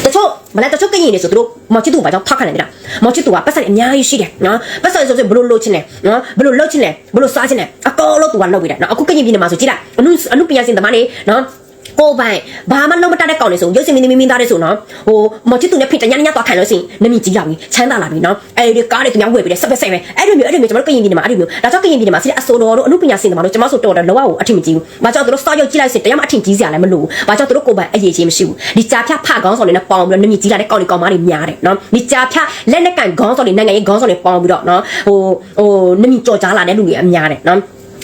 Speaker 1: တချို့မလဲတချို့ကရင်နေဆိုသူတို့မော်ချစ်သူဘာကြောင့်ထောက်ခံနေကြတာမော်ချစ်သူကပတ်စံအများကြီးရှိတယ်နော်ပတ်စံဆိုဆိုဘလို့လို့ချင်းလဲနော်ဘလို့လို့ချင်းလဲဘလို့စားချင်းလဲအကောလို့သူကလောက်ပြီးတယ်နော်အခုကရင်ပြည်နယ်မှာဆိုကြည့်လိုက်အနုအနုပညာရှင်သမားနေနော် ကိုပိုင်ဘာမှလုံးမတတ်တဲ့ကောင်တွေဆိုရုပ်စင်မင်းသမီးမင်းသားတွေဆိုနော်ဟိုမော်ချစ်သူနဲ့ဖိတညညသွားခံလို့ရှိရင်နမီကြီးလာပြီချမ်းသာလာပြီနော်အဲဒီကားတွေသူများဝယ်ပြီးတယ်စပက်ဆက်ပဲအဲ့လိုမျိုးအဲ့လိုမျိုးကျွန်တော်တို့ကရင်ပြည်နယ်မှာအဲ့လိုမျိုးဒါကြောင့်ကရင်ပြည်နယ်မှာစီတဲ့အစိုးရတို့အမှုပညာရှင်တွေမှာတို့ကျွန်မဆိုတော်တယ်လောကကိုအထင်မကြီးဘူးဘာကြောင့်သူတို့စောက်ရုပ်ကြည့်လိုက်စစ်တရားမှအထင်ကြီးစရာလည်းမလိုဘူးဘာကြောင့်သူတို့ကိုပိုင်အရေးချင်းမရှိဘူးဒီကြားဖြတ်ဖကောင်းဆောင်တွေနဲ့ပေါင်းပြီးတော့နမီကြီးလာတဲ့ကောင်တွေကောင်မတွေများတယ်နော်ဒီကြားဖြတ်လက်နဲ့ကန်ခေါင်းဆောင်တွေနိုင်ငံရေးခေါင်းဆောင်တွေပေါင်းပြီးတော့နော်ဟိုဟိုနမီကြော်ကြားလာတဲ့လူတွေအများတယ်နော်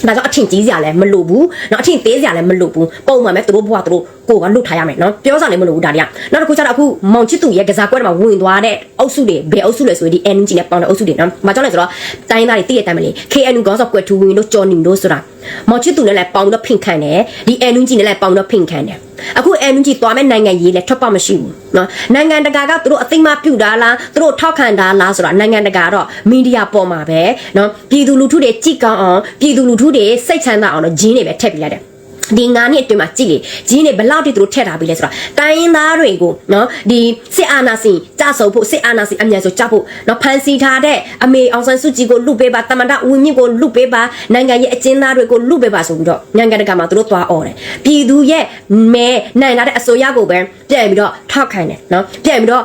Speaker 1: ဒါကြောင့်အထင်ကြီးစရာလည်းမလိုဘူးเนาะအထင်သေးစရာလည်းမလိုဘူးပုံမှန်ပဲသူတို့ဘဝသူတို့ကိုယ်ကလွတ်ထားရမယ်เนาะပြောစားလည်းမလိုဘူးဒါတွေကနောက်တစ်ခုကျတော့အခုမောင်ချစ်သူရဲ့ကစားကွက်ထဲမှာဝင်သွားတဲ့အုပ်စုတွေဘယ်အုပ်စုလဲဆိုရင်ဒီ NG နဲ့ပေါင်းတဲ့အုပ်စုတွေเนาะမကြောက်လဲဆိုတော့တိုင်းသားတွေတည့်ရတိုင်းမလေး KNU ခေါင်းဆောင်ကွက်ထူဝင်တို့ကြော်နေတို့ဆိုတာမောင်ချစ်သူနဲ့လည်းပေါင်းတော့ဖင်ခံတယ်ဒီ NG နဲ့လည်းပေါင်းတော့ဖင်ခံတယ် အခု NUG သွားမဲ့နိုင်ငံရေးလဲထွက်ပေါက်မရှိဘူးနော်နိုင်ငံတကာကသူတို့အသိမှပြုတာလားသူတို့ထောက်ခံတာလားဆိုတာနိုင်ငံတကာတော့မီဒီယာပေါ်မှာပဲနော်ပြည်သူလူထုတွေကြိတ်ကောင်းအောင်ပြည်သူလူထုတွေစိတ်ချမ်းသာအောင်တော့ဂျင်းတွေပဲထည့်ပြလိုက်တယ် ဒီငါးနှစ်အတွင်းမှာကြည့်လေဂျင်းတွေဘယ်လောက်ထိသူတို့ထည့်ထားပြီလဲဆိုတော့တိုင်းရင်းသားတွေကိုနော်ဒီစစ်အာဏာရှင်ကြဆုံဖို့စစ်အာဏာရှင်အမြန်ဆိုကြဖို့နော်ဖန်စီထားတဲ့အမေအောင်ဆန်းစုကြည်ကိုလွတ်ပေးပါတမန်တဦးမြင့်ကိုလွတ်ပေးပါနိုင်ငံရဲ့အကျဉ်းသားတွေကိုလွတ်ပေးပါဆိုပြီးတော့နိုင်ငံတကာမှာသူတို့သွားអော်တယ်ပြည်သူရဲ့မဲနိုင်လာတဲ့အစိုးရကိုပဲပြန်ပြီးတော့ထောက်ခံတယ်နော်ပြန်ပြီးတော့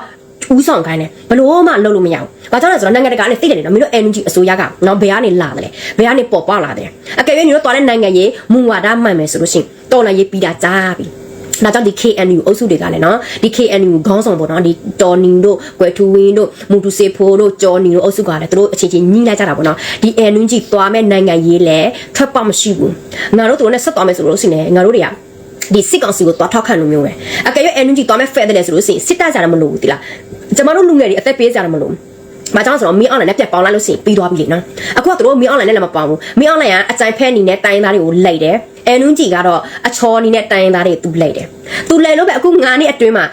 Speaker 1: ဦးဆောင်ခိုင်းတယ်ဘလို့မှလုပ်လို့မရဘူး။ဘာကြောင့်လဲဆိုတော့နိုင်ငံတကာနဲ့သိတယ်နော်မင်းတို့ NUG အစိုးရကနော်ဘယ်ကနေလာတယ်လဲဘယ်ကနေပေါ်ပေါက်လာတယ်။အကယ်၍ညီတို့သွားတဲ့နိုင်ငံရေးမူဝါဒမှန်မယ်ဆိုလို့ရှိရင်တော်လည်းရေးပြီးတာကြားပြီ။ဒါကြောင့်ဒီ KNU အုပ်စုတွေကလည်းနော်ဒီ KNU ခေါင်းဆောင်ပေါ့နော်ဒီတော်နင်းတို့ကွယ်ထူဝင်းတို့မူတူစေဖိုးတို့ကျော်နင်းတို့အုပ်စုကလည်းသူတို့အချင်းချင်းညှိလိုက်ကြတာပေါ့နော်ဒီ NUG သွားမဲ့နိုင်ငံရေးလည်းထွက်ပေါက်မရှိဘူးငါတို့တို့နဲ့ဆက်သွားမယ်ဆိုလို့ရှိရင်ငါတို့တွေက ဒီစစ်ကောင်စီကိုသွားထောက်ခံလို့မျိုးပဲအကယ်၍ energy သွားမဲ့ fair တယ်ဆိုလို့ရှိရင်စစ်တပ်ကြတာမလို့ဘူးတိလားကျမတို့လူငယ်တွေအသက်ပေးကြတာမလို့မကြောင်ဆိုတော့မင်း online နဲ့ပြတ်ပေါင်းလိုက်လို့ရှိရင်ပြီးသွားပြီလေနော်အခုကတို့မင်း online နဲ့လည်းမပေါင်းဘူးမင်း online ကအကြိုင်ဖဲအနေနဲ့တိုင်းသားတွေကိုလိုက်တယ်အဲနွန်းကြီးကတော့အချောအနေနဲ့တိုင်းသားတွေသူလိုက်တယ်သူလိုက်လို့ပဲအခု9နှစ်အတွင်းမှာ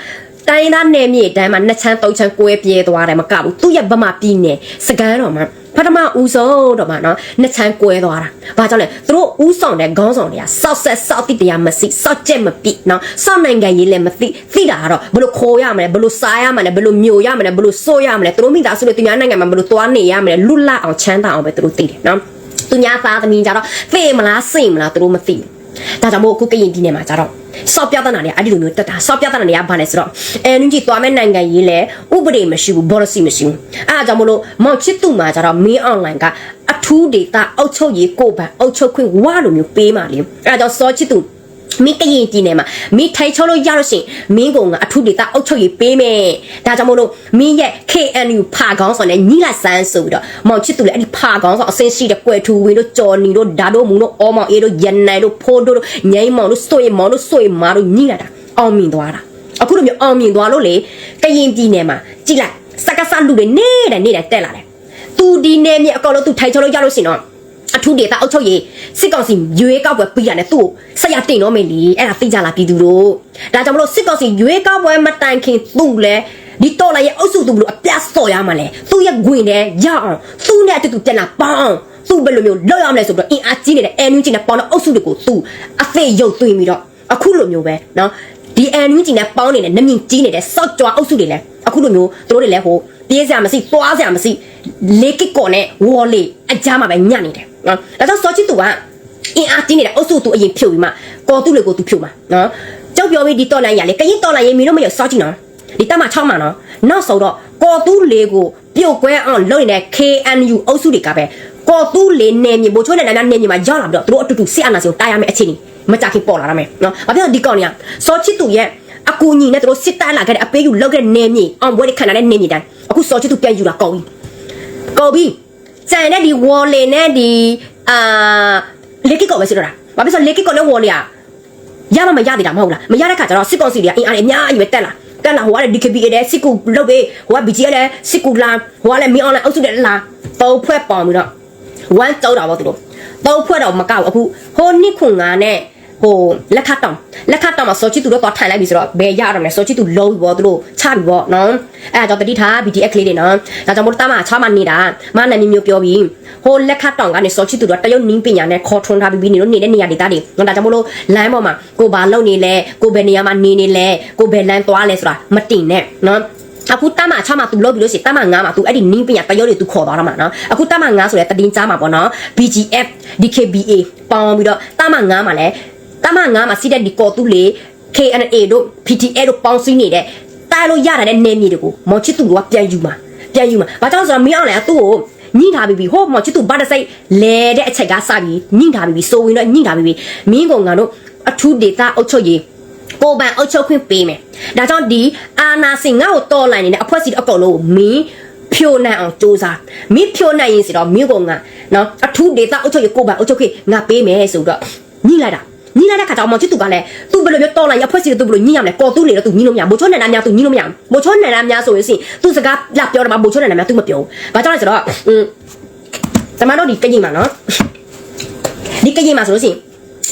Speaker 1: တိုင်းသားနယ်မြေတိုင်းမှာနှစ်ချမ်းသုံးချမ်းကွဲပြဲသွားတယ်မကဘူးသူ့ရဲ့ဗမာပြည်နယ်စကန်းတော်မှာ ပထမဦးဆုံးတော့မှာနော်နှစ်ချမ်းကွဲသွားတာဘာကြောင့်လဲသူတို့ဦးဆောင်တဲ့ခေါင်းဆောင်တွေကစောက်ဆက်စောက်တိတရားမစိစောက်ချက်မပိနော်စောက်နိုင်ငံရေးလည်းမသိသိတာကတော့ဘယ်လိုခိုးရမလဲဘယ်လိုစားရမလဲဘယ်လိုမျိုးရမလဲဘယ်လိုစိုးရမလဲသူတို့မိသားစုတွေသူများနိုင်ငံမှာဘယ်လိုသွားနေရမလဲလွတ်လပ်အောင်ချမ်းသာအောင်ပဲသူတို့သိတယ်နော်သူများသားသမီးကြတော့သိမလားစိတ်မလားသူတို့မသိဘူးဒါကြောင့်မို့အခုကရင်ပြည်နယ်မှာကြတော့ စောက်ပြဿနာတွေအဲ့ဒီလိုမျိုးတက်တာစောက်ပြဿနာတွေကဘာလဲဆိုတော့အဲနင်းကြီးသွားမဲ့နိုင်ငံရေးလဲဥပဒေမရှိဘူးဘောရစီမရှိဘူးအဲ့ဒါကြောင့်မို့လို့မောင်ချစ်သူမှာကြတော့မင်းအွန်လိုင်းကအထူးဒေတာအုပ်ချုပ်ရေးကိုပန်အုပ်ချုပ်ခွင့်ဝလိုမျိုးပေးမှလေအဲ့ဒါကြောင့်စောချစ်သူ မင်းကရင်ပြည်နယ်မှာမင်းထိုင်ချုံလို့ရလို့ရှိရင်မင်းကောင်ကအထူးဒေတာအုပ်ချုပ်ရေးပေးမယ်ဒါကြောင့်မို့လို့မင်းရဲ့ KNU ဖာကောင်းဆောင်နဲ့ညီလာဆန်းဆိုပြီးတော့မောင်ချစ်သူလည်းအဲ့ဒီဖာကောင်းဆောင်အစင်းရှိတဲ့ကွယ်ထူဝင်းတို့ကြော်နီတို့ဓာတို့မူတို့အောမောင်အေးတို့ရန်နိုင်တို့ဖိုးတို့ငိမ့်မောင်တို့စွေမောင်တို့စွေမာတို့ညီလာတာအောင်မြင်သွားတာအခုလိုမျိုးအောင်မြင်သွားလို့လေကရင်ပြည်နယ်မှာကြည်လိုက်စကားစလူတွေနေတဲ့နေတဲ့တက်လာတယ်သူဒီနေမြေအကောင်လုံးသူထိုင်ချုံလို့ရလို့ရှိရင်တော့ အထူးဒေသအုပ်ချုပ်ရေးစစ်ကောင်စီရွေးကောက်ပွဲပြီးရတယ်သူ့ကိုဆက်ရတင်တော့မယ်လေအဲ့ဒါသိကြလားပြည်သူတို့ဒါကြောင့်မလို့စစ်ကောင်စီရွေးကောက်ပွဲမတိုင်ခင်သူ့လဲဒီတော်လာရဲ့အုပ်စုသူဘလို့အပြတ်စော်ရမှာလဲသူ့ရဲ့ဂွင်နဲ့ရအောင်သူ့နဲ့အတူတူပြန်လာပေါအောင်သူ့ဘယ်လိုမျိုးလောက်ရမလဲဆိုတော့အင်အားကြီးနေတဲ့အန်ယူကြီးနဲ့ပေါင်းတဲ့အုပ်စုတွေကိုသူအသေးရုပ်သွင်းပြီးတော့အခုလိုမျိုးပဲနော်ဒီအန်ယူကြီးနဲ့ပေါင်းနေတဲ့နမြင့်ကြီးနေတဲ့စော့ကြွားအုပ်စုတွေလဲအခုလိုမျိုးသူတို့တွေလဲဟိုပြေးစရာမရှိတွားစရာမရှိလေကစ်ကော်နဲ့ဝေါ်လေအကြမ်းမှာပဲညံ့နေတယ် နော်ဒါကြောင့်စောချစ်သူကအင်အားကြီးနေတဲ့အုပ်စုသူအရင်ဖြုတ်ပြီးမှကော်သူလေကိုသူဖြုတ်မှာနော်ကြောက်ပြောပြီးဒီတော်လိုင်းရလေကရင်တော်လိုင်းရေးမီတော့မရစောချစ်နော်ဒီတက်မှာ6မှာနော်နောက်ဆုံးတော့ကော်သူလေကိုပြုတ်ကွဲအောင်လုပ်နေတဲ့ KNU အုပ်စုတွေကပဲကော်သူလေနေမြေဘိုးချိုးနဲ့နာနေမြေမှာရောက်လာပြီးတော့သူတို့အတူတူစစ်အာဏာရှင်ကိုတားရမယ့်အခြေအနေမကြခင်ပေါ်လာရမယ်နော်ဘာဖြစ်လို့ဒီကောင်တွေကစောချစ်သူရဲ့အကူညီနဲ့သူတို့စစ်တပ်လာခဲ့တဲ့အပေးယူလောက်ခဲ့တဲ့နေမြေအောင်ဘွဲတွေခံရတဲ့နေမြေတိုင်းအခုစောချစ်သူပြန်ယူလာကော်ပြီကော်ပြီ ကျန်တဲ့ဒီဝေါ်လင်နဲ့ဒီအာလေကစ်ကောပဲစစ်တော့တာဘာဖြစ်လို့လေကစ်ကောနဲ့ဝေါ်လင်อ่ะရမမရသေးတာမဟုတ်လားမရတဲ့ခါကျတော့စစ်ကောင်စီတွေကအင်အားတွေအများကြီးပဲတက်လာတက်လာဟိုကလည်း DKB ရဲ့စစ်ကူလုတ်ပေးဟိုက BG ရဲ့လည်းစစ်ကူလာဟိုကလည်းမင်းအောင်လည်းအုပ်စုတဲ့လာပုံဖွဲ့ပေါင်ပြီးတော့ဝမ်းကြောက်တာပေါ့သူတို့ပုံဖွဲ့တော့မကောက်အခုဟိုနှစ်ခွန်ငါနဲ့ ဟိုလက်ခတ်တောင်လက်ခတ်တောင်မှာစောချီသူတို့တော့ထိုင်လိုက်ပြီဆိုတော့ဘယ်ရရမလဲစောချီသူလုံးပြီပေါ့သူတို့ချပြီပေါ့နော်အဲ့ဒါကြောင့်တတိထား BTX ကလေးတွေနော်ဒါကြောင့်မို့တာမချမနေတာမနာမည်မျိုးပြောပြီးဟိုလက်ခတ်တောင်ကနေစောချီသူတို့တရုတ်နင်းပညာနဲ့ခေါ်ထွန်းထားပြီးနေလို့နေတဲ့နေရာဒေသတွေနော်ဒါကြောင့်မို့လို့လမ်းပေါ်မှာကိုဘာလုံနေလဲကိုဘယ်နေရာမှာနေနေလဲကိုဘယ်လမ်းသွားလဲဆိုတာမတင်နဲ့နော်အခုတမ6မှာ तू လုပ်ပြီးလို့ရှိရင်တမ9မှာ तू အဲ့ဒီနင်းပညာတရုတ်တွေ तू ခေါ်သွားတော့မှာနော်အခုတမ9ဆိုတဲ့တည်င်းကြားမှာပေါ့နော် BGF DKBA ပေါင်းပြီးတော့တမ9မှာလဲ တမ9မှာစီးတဲ့ဒီကော်တူလေ KNA တို့ PTA တို့ပေါင်းစည်းနေတဲ့တားလို့ရတာတဲ့နေမြေတွေကိုမော်ချစ်သူတို့ကပြန်ယူမှာပြန်ယူမှာဘာကြောင့်လဲဆိုတော့မင်းအောင်လည်းသူ့ကိုညှိထားပြီးပြီဟိုမော်ချစ်သူဘာတစိတ်လဲတဲ့အချက်ကစပြီးညှိထားပြီးပြီဆိုရင်တော့ညှိထားပြီးပြီမင်းကောင်ကတော့အထူးဒေတာအုပ်ချုပ်ရေးကိုပန်အုပ်ချုပ်ခွင့်ပေးမယ်ဒါကြောင့်ဒီအာနာစင်ငါ့ကိုတော်လိုက်နေတဲ့အဖွဲစီအကောင်လုံးကိုမင်းဖြိုနိုင်အောင်စူးစမ်းမင်းဖြိုနိုင်ရင်စီတော့မင်းကောင်ကနော်အထူးဒေတာအုပ်ချုပ်ရေးကိုပန်အုပ်ချုပ်ခွင့်ငါပေးမယ်ဆိုတော့ညှိလိုက်တာ ညှိလိုက်တဲ့ခါကျတော့မောင်ချစ်သူကလည်းသူဘယ်လိုမျိုးတော်လိုက်ရဖွဲ့စီသူဘယ်လိုညှိရမလဲကော်သူနေတော့သူညှိလို့မရဘူးဘိုချောနန္ဒများသူညှိလို့မရဘူးဘိုချောနန္ဒများဆိုရင်စီသူစကားလာပြောတယ်မှာဘိုချောနန္ဒများသူမပြောဘူးဘာကြောင့်လဲဆိုတော့อืมကျမတို့ဒီကကြီးမှာနော်ဒီကကြီးမှာဆိုလို့ရှိရင်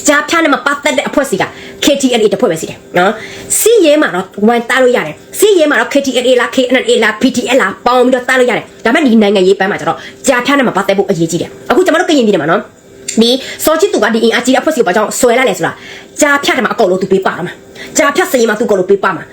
Speaker 1: ဂျာဖြာနဲ့မပတ်သက်တဲ့အဖွဲ့စီက KTLA တစ်ဖွဲ့ပဲစီတယ်နော်စီရဲမှာတော့ဝန်တားလို့ရတယ်စီရဲမှာတော့ KTLA လား KNA လား PTL လားပေါင်းပြီးတော့တားလို့ရတယ်ဒါပေမဲ့ဒီနိုင်ငံရေးပန်းမှာကျတော့ဂျာဖြာနဲ့မပတ်သက်ဖို့အရေးကြီးတယ်အခုကျမတို့ကရင်ပြည်တယ်မှာနော် ဒီစောချစ်သူကဒီအင်အားကြီးတဲ့အဖွဲ့စီကိုဘာကြောင့်ဆွဲလိုက်လဲဆိုတာဂျာဖြတ်တယ်မှာအကုန်လုံးသူပေးပါတော့မှာဂျာဖြတ်စရင်မှာသူအကုန်လုံးပေးပါမှာ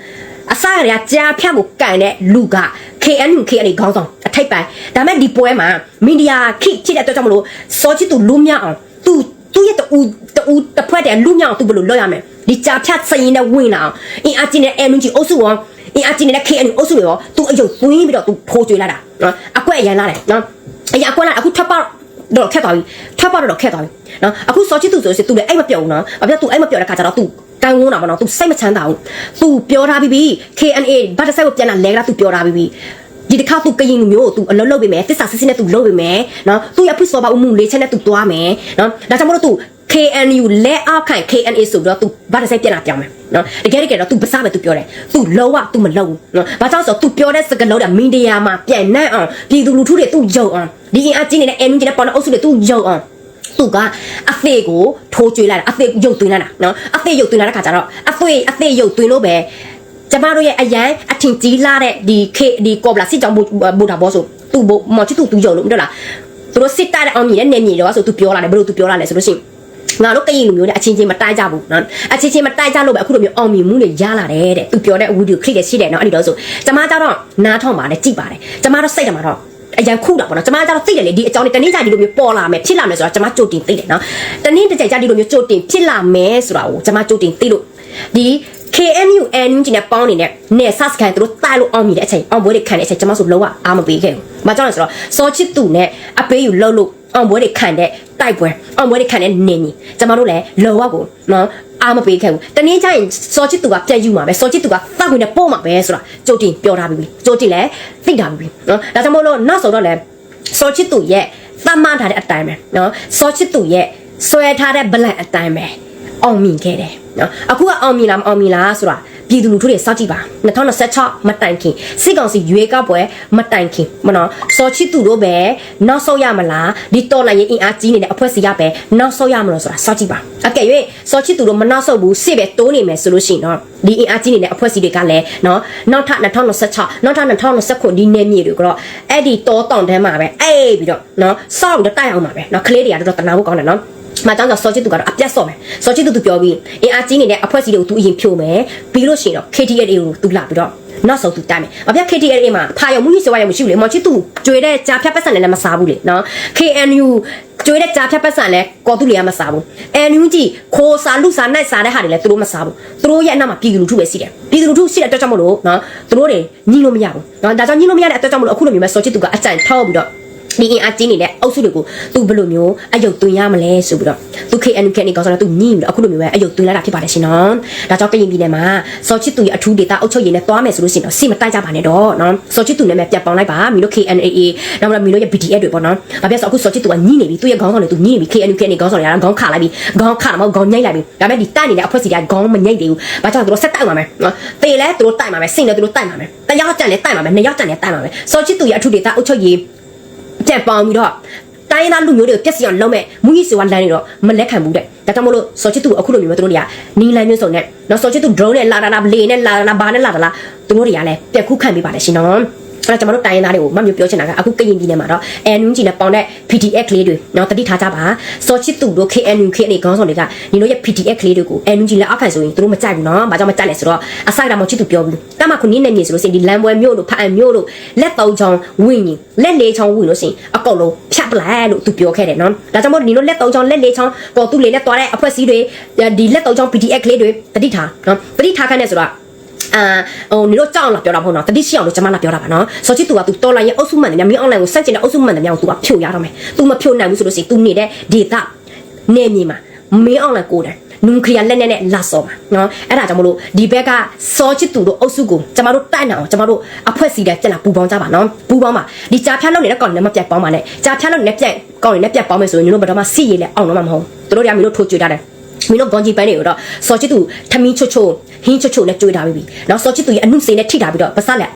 Speaker 1: အစားရဂျာဖြတ်ကိုကန်တဲ့လူက KNU KNA ခေါင်းဆောင်အထိုက်ပိုင်းဒါပေမဲ့ဒီပွဲမှာမီဒီယာခိဖြစ်တဲ့အတွက်ကြောင့်မလို့စောချစ်သူလူမြောက်အောင်သူသူရဲ့တူတူတစ်ဖွဲ့တည်းလူမြောက်အောင်သူဘယ်လိုလုပ်ရမလဲဒီဂျာဖြတ်စရင်နဲ့ဝင်လာအောင်အင်အားကြီးတဲ့ NUG အုပ်စုရောအင်အားကြီးတဲ့ KNU အုပ်စုရောသူအယုတ်သွင်းပြီးတော့သူထိုးကြွေလာတာနော်အကွက်ရန်လာတယ်နော်အရာအကွက်လာအခုထပ်ပေါက် တော့ခက်သွားပြီထပ်ပေါက်တော့ခက်သွားပြီနော်အခုစောချစ်သူဆိုရင်သူလည်းအဲ့မပြောဘူးနော်ဘာဖြစ်သူအဲ့မပြောတဲ့ခါကျတော့သူကန်ဝန်းတာပေါ့နော်သူစိတ်မချမ်းသာဘူးသူပြောထားပြီးပြီ KNA ဘာတစ်ဆိုင်ကိုပြန်လာလဲကသူပြောထားပြီးပြီဒီတစ်ခါသူကရင်လူမျိုးကိုသူအလုံးလုံးပေးမယ်တစ္ဆာစစ်စစ်နဲ့သူလုံးပေးမယ်နော်သူရဖြစ်စောပါဦးမှုလေးချက်နဲ့သူသွားမယ်နော်ဒါကြောင့်မလို့သူ KNU လက်အောက်ခံ KNA ဆိုတော့ तू ဘာတစ်စိုက်ပြန်လာပြောင်းမယ်နော်တကယ်တကယ်တော့ तू ပစားပဲ तू ပြောတယ် तू လုံးဝ तू မလုံးဘူးနော်ဘာကြောင့်ဆိုတော့ तू ပြောတဲ့စကားလုံးကမင်းတရားမှာပြန်နိုင်အောင်ပြည်သူလူထုတွေ तू ယုံအောင်ဒီအင်အားကြီးနေတဲ့ NUG နဲ့ပေါ်တဲ့အုပ်စုတွေ तू ယုံအောင်သူကအသေးကိုထိုးကျွေးလိုက်တာအသေးရုပ်သွင်းလိုက်တာနော်အသေးရုပ်သွင်းလိုက်တဲ့ခါကျတော့အသေးအသေးရုပ်သွင်းလို့ပဲကျမတို့ရဲ့အရန်အထင်ကြီးလာတဲ့ဒီ K ဒီကောဘလာစစ်ကြောင်ဘူတာဘောဆိုသူ့မော်ချစ်သူသူယုံလို့မဟုတ်လားသူတို့စစ်တပ်အောင်မြင်တဲ့နေမြေတော့ဆိုသူပြောလာတယ်ဘယ်လိုသူပြောလာလဲဆိုလို့ရှိရင် ငါတို့ကရင်လူမျိုးနဲ့အချင်းချင်းမတိုက်ကြဘူးနော်အချင်းချင်းမတိုက်ကြလို့ပဲအခုလိုမျိုးအောင်မြင်မှုတွေရလာတယ်တဲ့သူပြောတဲ့ဝီဒီယိုခလစ်တွေရှိတယ်နော်အဲ့ဒီတော့ဆိုကျမကတော့နားထောင်ပါတယ်ကြည့်ပါတယ်ကျမတို့စိတ်ထဲမှာတော့အရန်ခုတာပေါ့နော်ကျမကတော့သိတယ်လေဒီအကြောင်းလေးတနေ့ကျဒီလိုမျိုးပေါ်လာမယ်ဖြစ်လာမယ်ဆိုတော့ကျမကြိုတင်သိတယ်နော်တနေ့တစ်ကြိမ်ကျဒီလိုမျိုးကြိုတင်ဖြစ်လာမယ်ဆိုတာကိုကျမကြိုတင်သိလို့ဒီ KNU NUG နဲ့ပေါင်းနေတဲ့နယ်ဆတ်စကန်သူတို့တိုက်လို့အောင်မြင်တဲ့အချိန်အောင်ပွဲတွေခံတဲ့အချိန်ကျမဆိုလုံးဝအားမပေးခဲ့ဘူး။မကြောက်လို့ဆိုတော့စောချစ်သူနဲ့အပေးယူလှုပ်လို့ အောင်ပွဲတွေခံတဲ့တိုက်ပွဲအောင်ပွဲတွေခံတဲ့နေညီကျမတို့လည်းလောဝကိုနော်အားမပေးခဲ့ဘူး။တနေ့ကျရင်စောချစ်သူကပြန်ယူမှာပဲစောချစ်သူကသတ်ဝင်နဲ့ပို့မှာပဲဆိုတာကြိုတင်ပြောထားပြီးပြီ။ကြိုတင်လည်းသိတာပြီးပြီနော်။ဒါကြောင့်မို့လို့နောက်ဆုံးတော့လည်းစောချစ်သူရဲ့သတ်မှတ်ထားတဲ့အတိုင်းပဲနော်။စောချစ်သူရဲ့ဆွဲထားတဲ့ဗလန်အတိုင်းပဲအောင်မြင်ခဲ့တယ်နော်အခုကအောင်မြင်လားမအောင်မြင်လားဆိုတာ ပြည်သူလူထုတွေစောင့်ကြည့်ပါ2026မတိုင်ခင်စစ်ကောင်စီရွေးကောက်ပွဲမတိုင်ခင်မနော်စောချစ်သူတို့ပဲနောက်ဆုတ်ရမလားဒီတော်လိုင်းရင်အင်အားကြီးနေတဲ့အဖွဲ့စီကပဲနောက်ဆုတ်ရမလို့ဆိုတာစောင့်ကြည့်ပါအကယ်၍စောချစ်သူတို့မနောက်ဆုတ်ဘူးစစ်ပဲတိုးနေမယ်ဆိုလို့ရှိရင်တော့ဒီအင်အားကြီးနေတဲ့အဖွဲ့စီတွေကလည်းနော်နောက်ထပ်2026နောက်ထပ်2029ဒီနေ့မြေတွေကတော့အဲ့ဒီတောတောင်တန်းမှာပဲအေးပြီးတော့နော်စောင့်တော့တိုက်အောင်ပါပဲနော်ကလေးတွေကတော့တနာဖို့ကောင်းတယ်နော် မတောင်းတော့စောချစ်သူကတော့အပြတ်စော့မယ်စောချစ်သူသူပြောပြီးအင်အားကြီးနေတဲ့အဖွဲ့အစည်းတွေကိုသူအရင်ဖြိုမယ်ပြီးလို့ရှိရင်တော့ KTL ကိုသူလာပြီးတော့နောက်ဆုံးသူတိုင်မယ်။အပြတ် KTL မှာဖာယုံမှုကြီးစေဝါယုံမရှိဘူးလေ။မော်ချစ်သူကျွေတဲ့ကြာဖြတ်ပတ်စံနဲ့လည်းမစားဘူးလေနော်။ KNU ကျွေတဲ့ကြာဖြတ်ပတ်စံလည်းကော်တူလီကမစားဘူး။ NU ကြီးခိုးစားလူစားနိုင်စားတဲ့ဟာတွေလည်းသူတို့မစားဘူး။သူတို့ရဲ့အနောက်မှာပြည်သူလူထုပဲရှိတယ်။ပြည်သူလူထုရှိတဲ့အတွက်ကြောင့်မလို့နော်သူတို့တွေညီလို့မရဘူး။နော်ဒါကြောင့်ညီလို့မရတဲ့အတွက်ကြောင့်မလို့အခုလိုမျိုးပဲစောချစ်သူကအကြိုင်ထောက်ပြီးတော့ ဒီအင်အားကြီးနေတဲ့အုပ်စုတွေကိုသူဘယ်လိုမျိုးအယုတ်သွင်းရမလဲဆိုပြီးတော့သူ KNU ကနေကောင်းဆိုတော့သူညှိပြီးတော့အခုလိုမျိုးပဲအယုတ်သွင်းလာတာဖြစ်ပါတယ်ရှင်နော်ဒါကြောင့်ကရင်ပြည်နယ်မှာစောချစ်သူရဲ့အထူးဒေတာအုပ်ချုပ်ရေးနဲ့သွားမယ်ဆိုလို့ရှိရင်တော့စိမတိုက်ကြပါနဲ့တော့နော်စောချစ်သူနဲ့ပဲပြတ်ပေါင်းလိုက်ပါမီတို့ KNAA နောက်ပြီးမီတို့ရဲ့ BDS တွေပေါ့နော်ဘာဖြစ်ဆိုအခုစောချစ်သူကညှိနေပြီသူ့ရဲ့ခေါင်းဆောင်တွေသူညှိနေပြီ KNU ကနေခေါင်းဆောင်တွေကတော့ခေါင်းခါလိုက်ပြီခေါင်းခါတော့မဟုတ်ခေါင်းညိတ်လိုက်ပြီဒါပေမဲ့ဒီတိုက်နေတဲ့အဖွဲ့စီကခေါင်းမညိတ်သေးဘူးဘာကြောင့်သူတို့ဆက်တိုက်မှာမယ်နော်တေလဲသူတို့တိုက်မှာမယ်စိတ်လည်းသူတို့တိုက်မှာမယ်တယောက်ကြံလည်းတိုက်မှာမယ်နှစ်ယောက်ကြံလည်းတိုက်မှာမယ်စောချစ်သူရဲ့အထူးဒေတာအုပ်ချုပ်ရေး ကြက်ပေါင်းပြီးတော့တိုင်းသားလူမျိုးတွေကိုပြက်စီအောင်လုပ်မဲ့မူကြီးစွာလမ်းနေတော့မလက်ခံဘူးတဲ့ဒါကြောင့်မလို့စောချစ်သူအခုလိုမျိုးပဲသူတို့တွေကနီလန်မျိုးစုံနဲ့နော်စောချစ်သူ drone နဲ့လာတာလားလေနဲ့လာတာလားဘာနဲ့လာတာလားသူတို့တွေကလည်းပြက်ခုခံပေးပါတယ်ရှင်နော် အဲ့တော့ကျွန်တော်တို့တိုင်းရင်းသားတွေကိုမမျိုးပြောချင်တာကအခုကရင်ပြည်နယ်မှာတော့ NUG နဲ့ပေါင်တဲ့ PTX ကလေးတွေနော်တတိထားကြပါစောချစ်သူတို့ KNU ခေအနေခေါင်းဆောင်တွေကညီတို့ရဲ့ PTX ကလေးတွေကို NUG လက်အောက်ခံဆိုရင်သူတို့မကြိုက်ဘူးနော်ဘာကြောင့်မကြိုက်လဲဆိုတော့အစိုက်တာမချစ်သူပြောဘူးတမခုနင်းနေနေဆိုလို့ရှိရင်ဒီလမ်းပွဲမြို့တို့ဖအံမြို့တို့လက်သုံးချောင်းဝင်းရင်လက်လေးချောင်းဝင်းလို့ရှိရင်အကုန်လုံးဖြတ်ပလိုက်လို့သူပြောခဲ့တယ်နော်ဒါကြောင့်မို့ညီတို့လက်သုံးချောင်းလက်လေးချောင်းပေါ်သူလေနဲ့တွားတဲ့အဖွဲ့အစည်းတွေဒီလက်သုံးချောင်း PTX ကလေးတွေတတိထားနော်တတိထားခိုင်းနေဆိုတော့ အာဟိုနေတော့ကြောက်လာပြောတာမဟုတ်နော်တတိရှိအောင်လို့ကျွန်မလာပြောတာပါနော်စောချစ်သူက तू တော်လိုင်းရဲ့အုပ်စုမှန်တယ်များမင်း online ကိုစက်ကျင်တဲ့အုပ်စုမှန်တယ်များကို तू ကဖြိုရတော့မယ် तू မဖြိုနိုင်ဘူးဆိုလို့ရှိရင် तू နေတဲ့ data နေမြေမှာမင်း online ကိုတယ်နုခရီးလက်နဲ့နဲ့လာစောမှာနော်အဲ့ဒါကြောင့်မလို့ဒီဘက်ကစောချစ်သူတို့အုပ်စုကိုကျမတို့တိုက်နိုင်အောင်ကျမတို့အဖွဲ့စီတဲ့ပြန်လာပူပေါင်းကြပါနော်ပူပေါင်းပါဒီကြားဖြတ်လို့နေတဲ့ကောင်တွေလည်းမပြတ်ပေါင်းပါနဲ့ကြားဖြတ်လို့နေတဲ့ပြက်ကောင်တွေနဲ့ပြတ်ပေါင်းမယ်ဆိုရင်တို့ဘယ်တော့မှစီရည်လဲအောင်တော့မှမဟုတ်တို့တို့ကမင်းတို့ထိုးကြွတာတယ် မင်းတို့ဘွန်ကြီးပန်းတွေကိုတော့စော်ချစ်သူထမင်းချွတ်ချွတ်ဟင်းချွတ်ချွတ်နဲ့ကြွေးထားပြီးပြီ။နောက်စော်ချစ်သူရဲ့အနုစေနဲ့ထိထားပြီးတော့ပစလက်